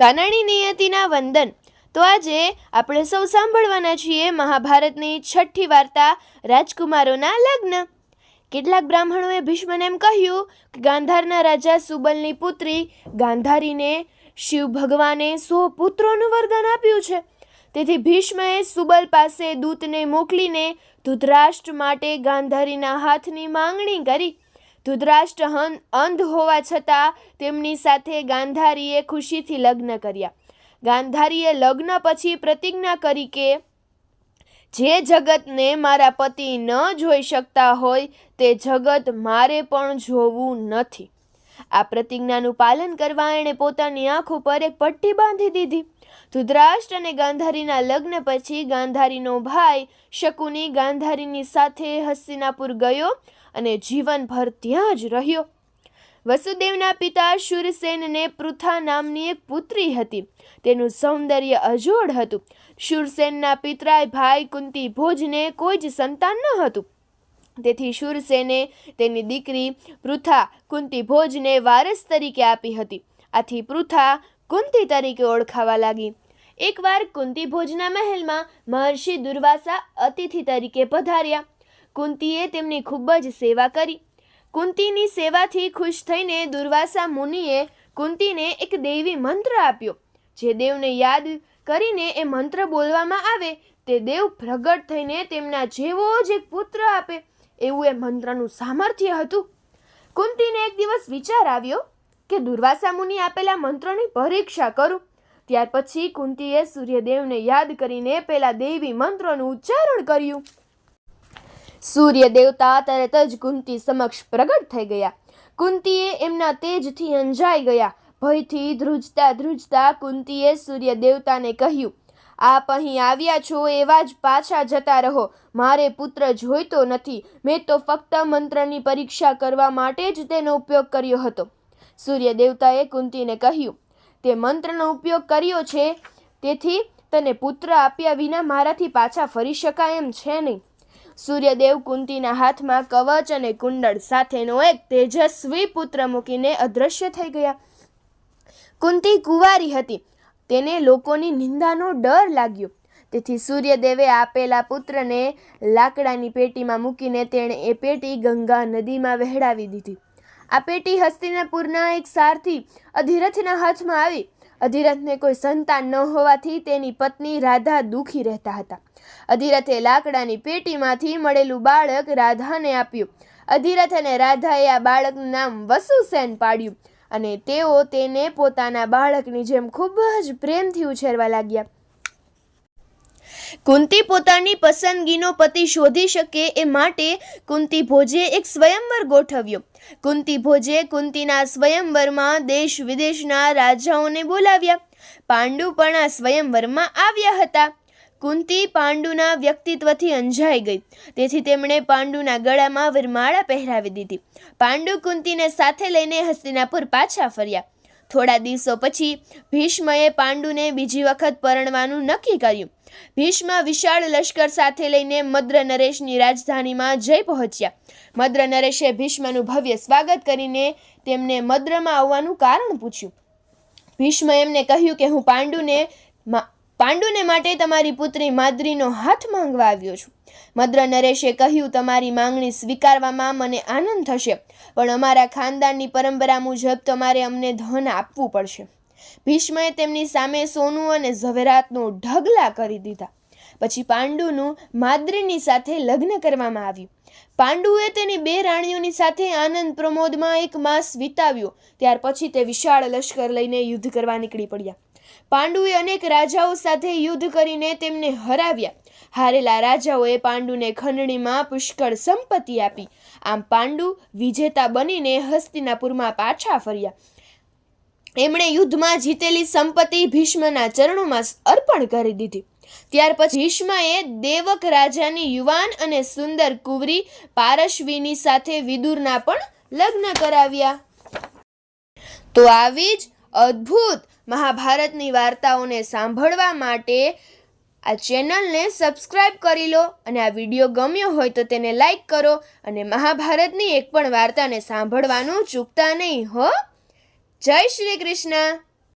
કાનાણી નિયતિના વંદન. તો આજે આપણે સૌ સાંભળવાના છીએ મહાભારતની છઠ્ઠી વાર્તા રાજકુમારોના લગ્ન. કેટલાક બ્રાહ્મણોએ ભીષ્મને એમ કહ્યું કે ગાંધારના રાજા સુબલની પુત્રી ગાંધારીને શિવ ભગવાને સો પુત્રોનું વરદાન આપ્યું છે. તેથી ભીષ્મએ સુબલ પાસે દૂતને મોકલીને ધૃતરાષ્ટ્ર માટે ગાંધારીના હાથની માંગણી કરી. ધૃતરાષ્ટ્ર અંધ હોવા છતાં તેમની સાથે ગાંધારીએ ખુશીથી લગ્ન કર્યા. ગાંધારીએ લગ્ન પછી પ્રતિજ્ઞા કરી કે, જે જગતને મારા પતિ ન જોઈ શકતા હોય, તે જગત મારે પણ જોવું નથી. આ પ્રતિજ્ઞાનું પાલન કરવા એણે પોતાની આંખ ઉપર એક પટ્ટી બાંધી દીધી. ધૃતરાષ્ટ્ર અને ગાંધારીના લગ્ન પછી ગાંધારીનો ભાઈ શકુની ગાંધારીની સાથે હસ્તિનાપુર ગયો અને જીવનભર ત્યાં જ રહ્યો. વસુદેવના પિતા શૂરસેનને પૃથા નામની એક પુત્રી હતી. તેનું સૌંદર્ય અજોડ હતું. શૂરસેનના પિતરાય ભાઈ કુંતી ભોજને કોઈ જ સંતાન ન હતું. તેથી શૂરસેને તેની દીકરી પૃથા કુંતી ભોજને વારસ તરીકે આપી હતી. આથી પૃથા કુંતી તરીકે ઓળખાવા લાગી. એકવાર કુંતી ભોજના મહેલમાં મહર્ષિ દુર્વાસા અતિથિ તરીકે પધાર્યા. કુંતીએ તેમની ખૂબ જ સેવા કરી. કુંતીની સેવાથી ખુશ થઈને દુર્વાસા મુનિએ કુંતીને એક દૈવી મંત્ર આપ્યો. જે દેવને યાદ કરીને એ મંત્ર બોલવામાં આવે, તે દેવ પ્રગટ થઈને તેમના જેવો જ એક પુત્ર આપે. એવું એ મંત્રનું સામર્થ્ય હતું. કુંતીને એક દિવસ વિચાર આવ્યો કે દુર્વાસા મુનિ આપેલા મંત્રની પરીક્ષા કરું. ત્યાર પછી કુંતીએ સૂર્યદેવને યાદ કરીને પેલા દેવી મંત્રનું ઉચ્ચારણ કર્યું. સૂર્ય દેવતા તરત જ કુંતી સમક્ષ પ્રગટ થઈ ગયા. કુંતીએ એમના તેજથી અંજાઈ ગયા. ભયથી ધ્રુજતા ધ્રુજતા કુંતીએ સૂર્ય દેવતાને કહ્યું આપ અહીં આવ્યા છો એવા જ પાછા જતા રહો. મારે પુત્ર જોઈતો નથી. મેં તો ફક્ત મંત્રની પરીક્ષા કરવા માટે જ તેનો ઉપયોગ કર્યો હતો. સૂર્ય દેવતાએ કુંતીને કહ્યું, તે મંત્રનો ઉપયોગ કર્યો છે. તેથી તને પુત્ર આપ્યા વિના મારાથી પાછા ફરી શકાય એમ છે નહીં. સૂર્યદેવ કુંતીના હાથમાં કવચ અને કુંડળ સાથેનો એક તેજસ્વી પુત્ર મૂકીને અદૃશ્ય થઈ ગયા. કુંતી કુંવારી હતી. તેને લોકોની નિંદાનો ડર લાગ્યો. તેથી સૂર્યદેવે આપેલા પુત્રને લાકડાની પેટીમાં મૂકીને તેણે એ પેટી ગંગા નદીમાં વહેડાવી દીધી. આ પેટી હસ્તિનાપુરના એક સારથી અધિરથના હાથમાં આવી. અધિરથને કોઈ સંતાન ન હોવાથી તેની પત્ની રાધા દુઃખી રહેતા હતા. અધિરથે લાકડાની પેટીમાંથી મળેલું બાળક રાધાને આપ્યું. અધિરથ અને રાધાએ આ બાળકનું નામ વસુસેન પાડ્યું. અને તેઓ તેને પોતાના બાળકની જેમ ખૂબ જ પ્રેમથી ઉછેરવા લાગ્યા. કુંતી પોતાની પસંદગીનો પતિ શોધી શકે એ માટે કુંતી ભોજે એક સ્વયંવર ગોઠવ્યો. કુંતી ભોજે કુંતીના સ્વયંવરમાં દેશ વિદેશના રાજાઓને બોલાવ્યા. પાંડુ પણ આ સ્વયંવરમાં આવ્યા હતા. કુંતી પાંડુના વ્યક્તિત્વથી અંજાઈ ગઈ. તેથી તેમણે પાંડુના ગળામાં વરમાળા પહેરાવી દીધી. પાંડુ કુંતીને સાથે લઈને હસ્તિનાપુર પાછા ફર્યા. થોડા દિવસો પછી ભીષ્મએ પાંડુને બીજી વખત પરણવાનું નક્કી કર્યું. ભીષ્મ વિશાળ લશ્કર સાથે લઈને મદ્ર નરેશની રાજધાનીમાં જઈ પહોંચ્યા. મદ્ર નરેશે ભીષ્મનું ભવ્ય સ્વાગત કરીને તેમને મદ્રમાં આવવાનું કારણ પૂછ્યું. ભીષ્મ એમને કહ્યું કે હું પાંડુને પાંડુને માટે તમારી પુત્રી માદ્રીનો હાથ માંગવા આવ્યો છું. મદ્ર નરેશે કહ્યું, તમારી માંગણી સ્વીકારવામાં મને આનંદ થશે, પણ અમારા ખાનદાનની પરંપરા મુજબ તમારે અમને ધન આપવું પડશે. ભીષ્મએ તેમની સામે સોનું અને ઝવેરાતનો ઢગલા કરી દીધા. પછી પાંડુનું માદ્રીની સાથે લગ્ન કરવામાં આવ્યું. પાંડુએ તેની બે રાણીઓની સાથે આનંદ પ્રમોદમાં એક માસ વિતાવ્યો, ત્યાર પછી તે વિશાળ લશ્કર લઈને યુદ્ધ કરવા નીકળી પડ્યા. પાંડુએ અનેક રાજાઓ સાથે યુદ્ધ કરીને તેમને હરાવ્યા. હારેલા રાજાઓએ પાંડુને ખંડણીમાં પુષ્કળ સંપત્તિ આપી. આમ પાંડુ વિજેતા બનીને હસ્તિનાપુરમાં પાછા ફર્યા. એમણે યુદ્ધમાં જીતેલી સંપત્તિ ભીષ્મના ચરણોમાં અર્પણ કરી દીધી. ત્યાર પછી ભીષ્મએ દેવક રાજાની યુવાન અને સુંદર કુંવરી પારશ્વીની સાથે વિદુરના પણ લગ્ન કરાવ્યા. તો આવી જ અદ્ભુત મહાભારતની વાર્તાઓને સાંભળવા માટે આ ચેનલને સબસ્ક્રાઈબ કરી લો અને આ વીડિયો ગમ્યો હોય તો તેને લાઈક કરો અને મહાભારતની એક પણ વાર્તાને સાંભળવાનું ચૂકતા નહીં, હો? જય શ્રી કૃષ્ણ.